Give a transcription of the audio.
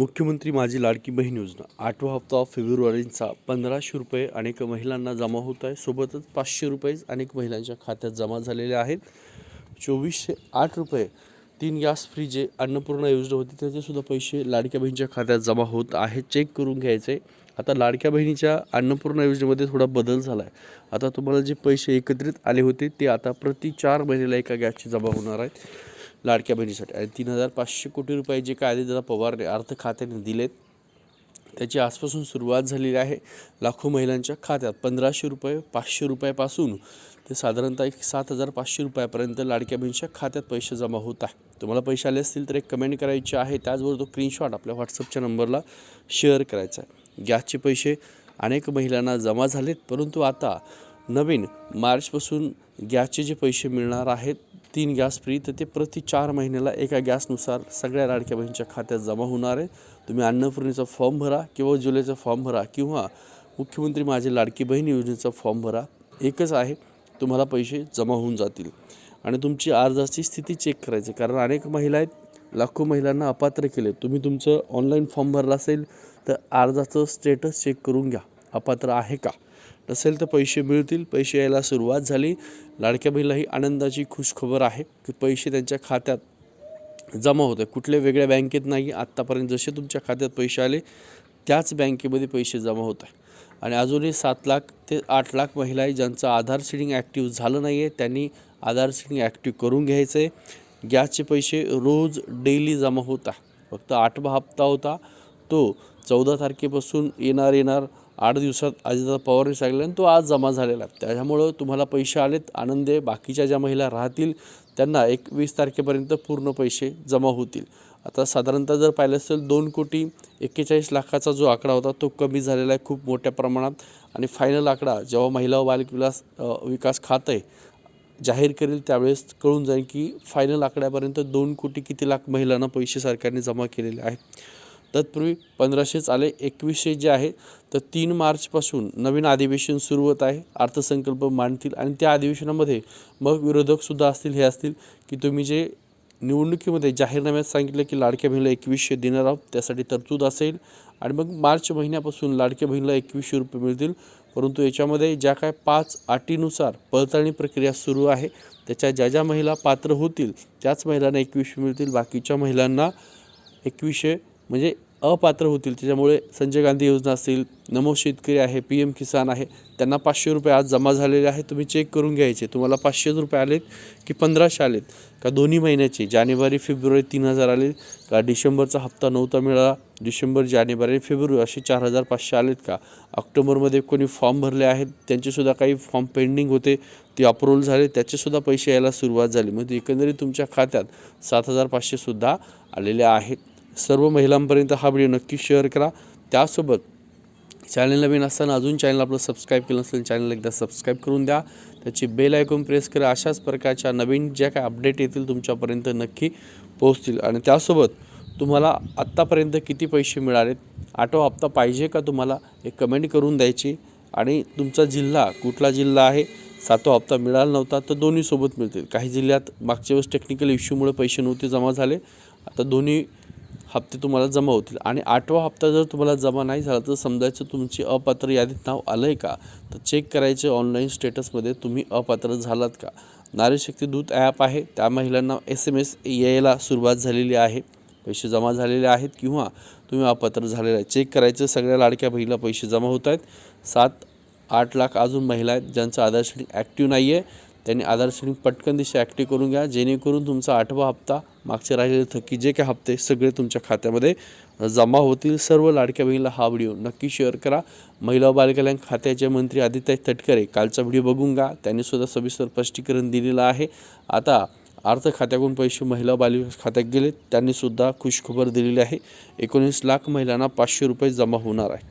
मुख्यमंत्री माझी लाडकी बहीण योजना. आठवा हप्ता फेब्रुवारीचा पंधराशे रुपये अनेक महिलांना जमा होत आहे. सोबतच पाचशे रुपये अनेक महिलांच्या खात्यात जमा झालेले आहेत. चोवीसशे आठ रुपये तीन गॅस फ्री जे अन्नपूर्णा योजना होती. त्याचेसुद्धा पैसे लाडक्या बहिणीच्या खात्यात जमा होत आहेत. चेक करून घ्यायचे. आता लाडक्या बहिणीच्या अन्नपूर्णा योजनेमध्ये थोडा बदल झाला आहे आता तुम्हाला जे पैसे एकत्रित आले होते ते आता प्रति चार महिन्याला एका गॅसचे जमा होणार आहेत. लाडक्या बहिणीसाठी. आणि तीन हजार पाचशे कोटी रुपये जे काय दादा पवारने अर्थ खात्याने दिलेत त्याची आजपासून सुरुवात झालेली आहे लाखो महिलांच्या खात्यात. पंधराशे रुपये पाचशे रुपयापासून ते साधारणतः एक सात हजार पाचशे रुपयापर्यंत लाडक्या बहिणीच्या खात्यात पैसे जमा होत आहे. तुम्हाला पैसे आले असतील तर एक कमेंट करायची आहे. त्याचबरोबर तो स्क्रीनशॉट आपल्या व्हॉट्सअपच्या नंबरला शेअर करायचा आहे. गॅसचे पैसे अनेक महिलांना जमा झालेत परंतु आता नवीन मार्चपासून गॅसचे जे पैसे मिळणार आहेत तीन गॅस फ्री तर ते प्रति चार महिन्याला एका गॅसनुसार सगळ्या लाडक्या बहिणीच्या खात्यात जमा होणार आहे. तुम्ही अन्नपूर्णेचा फॉर्म भरा किंवा उज्ज्वलेचा फॉर्म भरा किंवा मुख्यमंत्री माझी लाडकी बहीण योजनेचा फॉर्म भरा. एकच आहे तुम्हाला पैसे जमा होऊन जातील. आणि तुमची अर्जाची स्थिती चेक करायची. कारण अनेक महिला आहेत लाखो महिलांना अपात्र केले तुम्ही तुमचं ऑनलाईन फॉर्म भरला असेल तर अर्जाचं स्टेटस चेक करून घ्या. अपात्र आहे का? नसेल तर पैसे मिळतील. पैसे यायला सुरुवात झाली. लाडक्या बहिणीला ही आनंदाची खुशखबर आहे की पैसे त्यांच्या खात्यात जमा होते कुठल्या वेगळ्या बँकेत नाही. आत्तापर्यंत जसे तुमच्या खात्यात पैसे आले त्याच बँकेमध्ये पैसे जमा होत आहे आणि अजूनही सात लाख ते आठ लाख महिला आहे ज्यांचं आधार सीडिंग ॲक्टिव्ह झालं नाही आहे त्यांनी आधार सीडिंग ॲक्टिव्ह करून घ्यायचं आहे गॅसचे पैसे रोज डेली जमा होत. आहे फक्त आठवा हप्ता होता. तो चौदा तारखेपासून येणार येणार आठ दिवसात अजितदादा पवारने सांगितलं आणि तो आज जमा झालेला आहे. त्याच्यामुळं तुम्हाला पैसे आलेत आनंद आहे बाकीच्या ज्या महिला राहतील त्यांना एकवीस तारखेपर्यंत पूर्ण पैसे जमा होतील. आता साधारणतः जर पाहिलं असेल दोन कोटी एक्केचाळीस लाखाचा जो आकडा होता तो कमी झालेला आहे खूप मोठ्या प्रमाणात. आणि फायनल आकडा जेव्हा महिला व बालक विलास विकास खातं आहे जाहीर करेल त्यावेळेस कळून जाईल की फायनल आकड्यापर्यंत दोन कोटी किती लाख महिलांना पैसे सरकारने जमा केलेले आहेत. तत्पूर्वी पंधराशेच आले एकवीसशे जे आहे तर तीन मार्चपासून नवीन अधिवेशन सुरू होत आहे. अर्थसंकल्प मांडतील आणि त्या अधिवेशनामध्ये मग विरोधकसुद्धा असतील हे असतील की तुम्ही जे निवडणुकीमध्ये जाहीरनाम्यात सांगितलं की लाडक्या बहिणीला एकवीसशे देणार आहोत त्यासाठी तरतूद असेल आणि मग मार्च महिन्यापासून लाडक्या बहिणीला एकवीसशे रुपये मिळतील. परंतु याच्यामध्ये ज्या काय पाच अटीनुसार पडताळणी प्रक्रिया सुरू आहे त्याच्या ज्या ज्या महिला पात्र होतील त्याच महिलांना एकवीसशे मिळतील. बाकीच्या महिलांना एकवीसशे म्हणजे अपात्र होतील. त्याच्यामुळे संजय गांधी योजना असतील नमो शेतकरी आहे पी एम किसान आहे त्यांना पाचशे रुपये आज जमा झालेले आहे तुम्ही चेक करून घ्यायचे. तुम्हाला पाचशेच रुपये आलेत की पंधराशे आलेत? का दोन्ही महिन्याचे? जानेवारी फेब्रुवारी तीन हजार आले का डिसेंबरचा हप्ता नव्हता मिळाला? डिसेंबर जानेवारी फेब्रुवारी असे चार हजार पाचशे आलेत का? ऑक्टोबरमध्ये कोणी फॉर्म भरले आहेत? त्यांचेसुद्धा काही फॉर्म पेंडिंग होते ते अप्रूव्हल झाले. त्याचेसुद्धा पैसे यायला सुरुवात झाली. म्हणजे एकंदरीत तुमच्या खात्यात सात हजार पाचशेसुद्धा आलेले आहेत. सर्व महिलांपर्यंत हा व्हिडिओ नक्की शेअर करा. त्यासोबत चॅनल नवीन असताना अजून चॅनल आपलं सबस्क्राईब केलं नसेल चॅनल एकदा सबस्क्राईब करून द्या. त्याची बेल ऐकून प्रेस करा. अशाच प्रकारच्या नवीन ज्या काय अपडेट येतील तुमच्यापर्यंत नक्की पोहोचतील. आणि त्यासोबत तुम्हाला आत्तापर्यंत किती पैसे मिळालेत आठवा हप्ता पाहिजे का तुम्हाला एक कमेंट करून द्यायची. आणि तुमचा जिल्हा कुठला जिल्हा आहे सातवा हप्ता मिळाला नव्हता तर दोन्ही सोबत मिळतील. काही जिल्ह्यात मागच्या वेळेस टेक्निकल इश्यूमुळे पैसे नव्हते जमा झाले. आता दोन्ही हप्ते तुम्हाला जमा होतील. आणि आठवा हप्ता जर तुम्हाला जमा नाही झाला तर समजायचं तुमची अपात्र यादीत नाव आलं आहे का? तर चेक करायचे ऑनलाईन स्टेटसमध्ये तुम्ही अपात्र झालात का? नारी शक्ती दूत ॲप आहे. त्या महिलांना एस एम एस यायला सुरुवात झालेली आहे. पैसे जमा झालेले आहेत किंवा तुम्ही अपात्र झालेले आहे. चेक करायचं सगळ्या लाडक्या बहिणीला पैसे जमा होत आहेत. सात आठ लाख अजून महिला आहेत ज्यांचं आधार ॲक्टिव्ह नाही आहे त्यांनी आधार पटकन दिशा ॲक्टिव्ह करून घ्या. जेणेकरून तुमचा आठवा हप्ता मागचे राहिलेले थकी जे काही हप्ते सगळे तुमच्या खात्यामध्ये जमा होतील. सर्व लाडक्या बहिणीला हा व्हिडिओ नक्की शेअर करा. महिला बालकल्याण खात्याचे मंत्री आदित्य तटकरे कालचा व्हिडिओ बघून घ्या. त्यांनी सुद्धा सविस्तर स्पष्टीकरण दिलेलं आहे. आता अर्थ खात्याकडून पैसे महिला बालविकास खात्यात गेले. त्यांनीसुद्धा खुशखबर दिलेली आहे. एकोणीस लाख महिलांना पाचशे रुपये जमा होणार आहे.